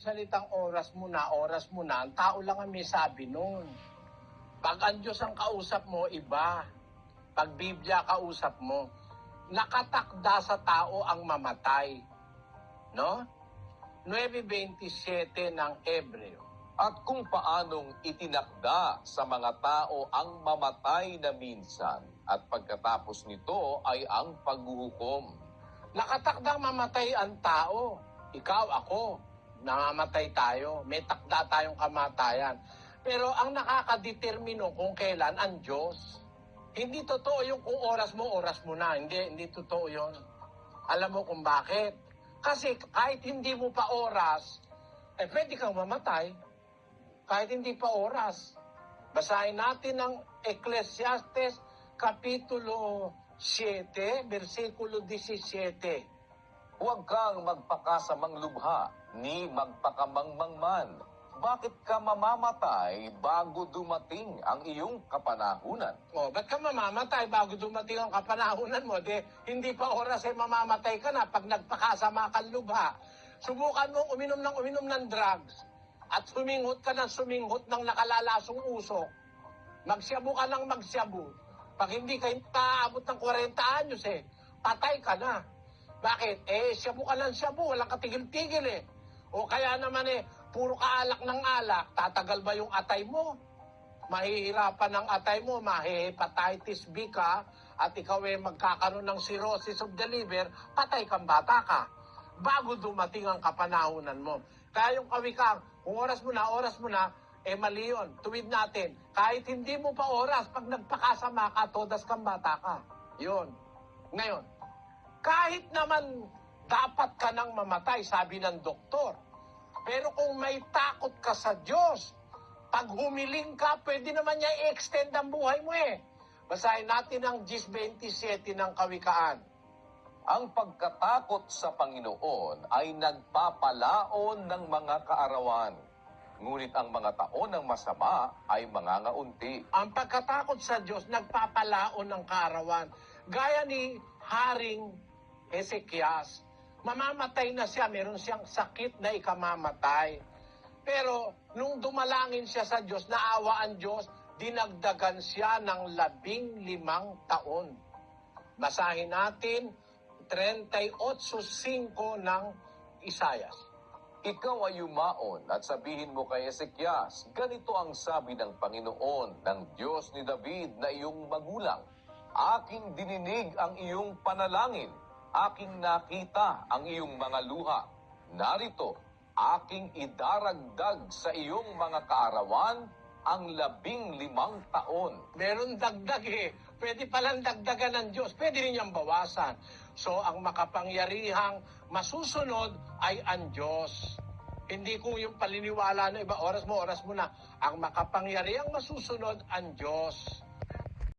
salitang oras mo na, oras mo na, ang tao lang ang may sabi nun. Pag ang Diyos ang kausap mo, iba. Pag Biblia kausap mo, nakatakda sa tao ang mamatay. No? 9.27 ng Ebreo. At kung paanong itinakda sa mga tao ang mamatay na minsan at pagkatapos nito ay ang paghuhukom. Nakatakdang mamatay ang tao. Ikaw, ako, namamatay tayo. May takda tayong kamatayan. Pero ang nakakadetermino kung kailan ang Diyos. Hindi totoo yung kung oras mo, oras mo na. Hindi, hindi totoo yon. Alam mo kung bakit? Kasi kahit hindi mo pa oras, eh pwede kang mamatay. Kahit hindi pa oras. Basahin natin ang Ecclesiastes Kapitulo 7, versikulo 17. Huwag kang magpakasamang lubha, ni magpakamangmangman. Bakit ka mamamatay bago dumating ang iyong kapanahunan? O, ba't ka mamamatay bago dumating ang kapanahunan mo? Di, hindi pa oras ay mamamatay ka na pag nagpakasama kang lubha. Subukan mo uminom ng uminom ng drugs at suminghot ka ng suminghot ng nakalalasong usok. Magsyabu ka ng magsyabu. Pag hindi ka aabot ng 40 anyos eh, patay ka na. Bakit? Eh, syabu ka ng syabu, walang katigil-tigil eh. O kaya naman eh, puro ka alak ng alak, tatagal ba yung atay mo? mahihirapan ang atay mo, mahihepatitis B ka, at ikaw ay magkakaroon ng cirrhosis of the liver, patay kang bata ka. Bago dumating ang kapanahunan mo. Kaya yung kawikang, kung oras mo na, oras mo na, eh mali yun. Tuwid natin. Kahit hindi mo pa oras, pag nagpakasama ka, todas kang bata ka. Yun. Ngayon, kahit naman dapat ka nang mamatay, sabi ng doktor. Pero kung may takot ka sa Diyos, pag humiling ka, pwede naman niya i-extend ang buhay mo eh. Basahin natin ang 10.27 ng Kawikaan. Ang pagkatakot sa Panginoon ay nagpapalaon ng mga kaarawan. Ngunit ang mga taon ng masama ay mangangaunti. Ang pagkatakot sa Diyos, nagpapalaon ng kaarawan. Gaya ni Haring Ezekias, mamamatay na siya, meron siyang sakit na ikamamatay. Pero nung dumalangin siya sa Diyos, naawa ang Diyos, dinagdagan siya ng labing limang taon. Basahin natin 38.5 ng Isayas. Ikaw ay yumaon at sabihin mo kay Ezekias, ganito ang sabi ng Panginoon, ng Diyos ni David na iyong magulang. Aking dininig ang iyong panalangin, aking nakita ang iyong mga luha. Narito, aking idaragdag sa iyong mga kaarawan ang labing limang taon. Meron dagdag eh. Pwede palang dagdagan ng Diyos. Pwede rin niyang bawasan. So, ang makapangyarihang masusunod ay ang Diyos. Hindi kung yung paliniwala na iba, oras mo, oras mo na. Ang makapangyarihang masusunod, ang Diyos.